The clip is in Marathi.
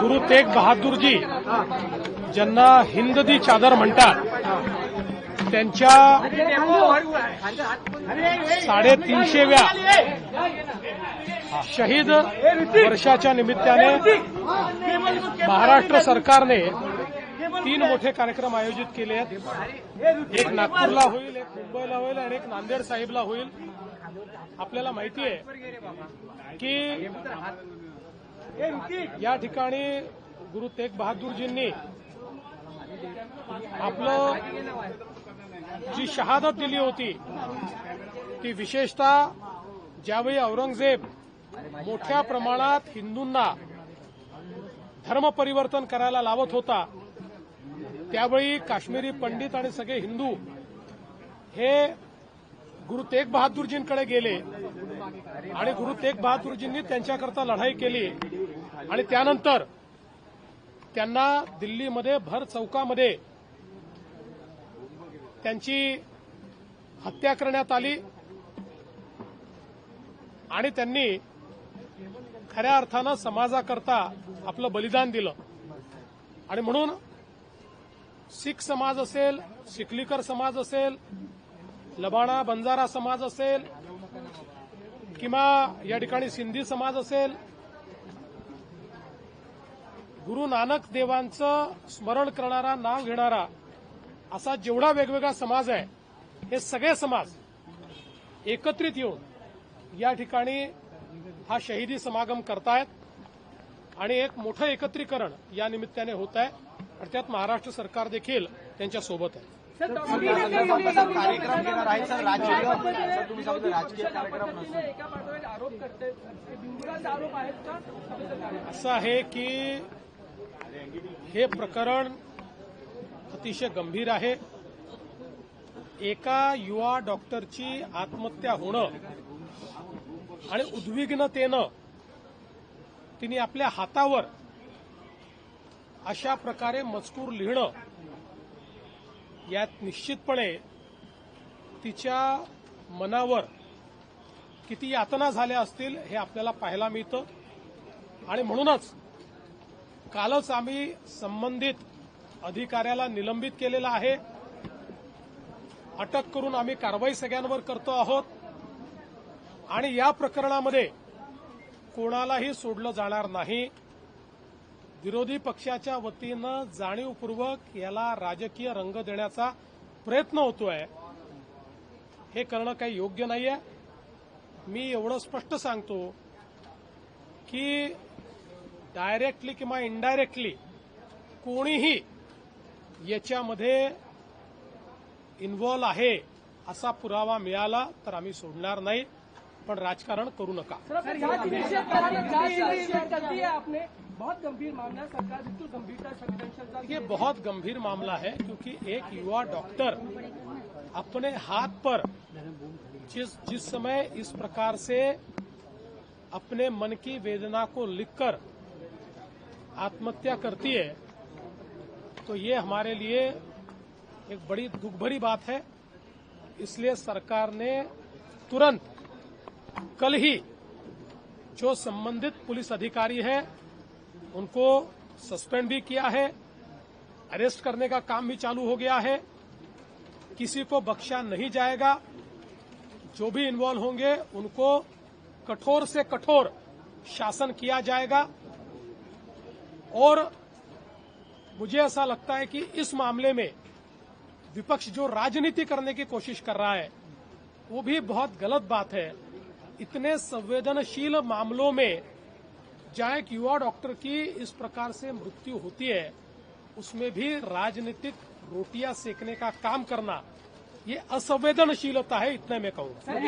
गुरु तेग बहादूरजी ज्यांना हिंददी चादर म्हणतात त्यांच्या साडेतीनशेव्या शहीद वर्षाच्या निमित्ताने महाराष्ट्र सरकारने तीन मोठे कार्यक्रम आयोजित केले आहेत. एक नागपूरला होईल एक मुंबईला होईल आणि एक नांदेड साहेबला होईल. आपल्याला माहिती आहे की या ठिकाणी गुरु तेग बहादूरजींनी आपलं जी शहादत दिली होती ती विशेषतः ज्यावेळी औरंगजेब मोठ्या प्रमाणात हिंदूंना धर्म परिवर्तन करायला लावत होता त्यावेळी काश्मीरी पंडित आणि सगळे हिंदू हे गुरु तेग बहादूरजींकडे गेले आणि गुरु तेग बहादूरजींनी त्यांच्याकरता लढाई केली. आणि त्यानंतर त्यांना दिल्लीमध्ये भर चौकामध्ये त्यांची हत्या करण्यात आली. आणि त्यांनी खऱ्या अर्थानं समाजाकरता आपलं बलिदान दिलं. आणि म्हणून सिख समाज असेल सिखलीकर समाज असेल लबाणा बंजारा समाज असेल किंवा या ठिकाणी सिंधी समाज असेल गुरु नानक देवांचं स्मरण करणारा नाव घेणारा असा जेवढा वेगवेगळा समाज आहे हे सगळे समाज एकत्रित येऊन या ठिकाणी हा शहीदी समागम करतायत. आणि एक मोठं एकत्रीकरण या निमित्ताने होत आहे. आणि त्यात महाराष्ट्र सरकार देखील त्यांच्यासोबत आहे. कार्यक्रम घेणार आहे सर राजकीय सर तुम्ही सांगितलं राजकीय कार्यक्रम नसून एका पाठोपाठ आरोप करते बिनबुडाचे आरोप आहेत का? असं आहे की हे प्रकरण अतिशय गंभीर आहे. एका युवा डॉक्टरची आत्महत्या होणं आणि उद्विग्नतेनं तिने आपल्या हातावर अशा प्रकारे मजकूर लिहिणं यात निश्चितपणे तिच्या मनावर किती यातना झाल्या असतील हे आपल्याला पाहायला मिळतं. आणि म्हणूनच कालच आम्ही संबंधित अधिकाऱ्याला निलंबित केलेलं आहे. अटक करून आम्ही कारवाई सगळ्यांवर करतो आहोत. आणि या प्रकरणामध्ये कोणालाही सोडलं जाणार नाही. विरोधी पक्षाच्या वतीनं जाणीवपूर्वक याला राजकीय रंग देण्याचा प्रयत्न होतोय. हे करणं काही योग्य नाहीये. मी एवढं स्पष्ट सांगतो की डायरेक्टली किंवा इनडायरेक्टली कोणीही याच्यामध्ये इन्व्हॉल्व आहे असा पुरावा मिळाला तर आम्ही सोडणार नाही पण राजकारण करू नका. सर जाँच इनिशिएट कराना जाँच इनिशिएट कर दी है आपने बहुत गंभीर मामला है सरकार गंभीरता संवेदनशीलता ये बहुत गंभीर मामला है क्योंकि एक युवा डॉक्टर अपने हाथ पर जिस जिस समय इस प्रकार से अपने मन की वेदना को लिखकर आत्महत्या करती है तो ये हमारे लिए एक बड़ी दुख भरी बात है। इसलिए सरकार ने तुरंत कल ही जो संबंधित पुलिस अधिकारी है, उनको सस्पेंड भी किया है, अरेस्ट करने का काम भी चालू हो गया है। किसी को बख्शा नहीं जाएगा, जो भी इन्वॉल्व होंगे, उनको कठोर से कठोर शासन किया जाएगा। और मुझे ऐसा लगता है कि इस मामले में विपक्ष जो राजनीति करने की कोशिश कर रहा है, वो भी बहुत गलत बात है। इतने संवेदनशील मामलों में जहाँ एक युवा डॉक्टर की इस प्रकार से मृत्यु होती है, उसमें भी राजनीतिक रोटियाँ सेकने का काम करना, ये असंवेदनशीलता है, इतना मैं कहूँगा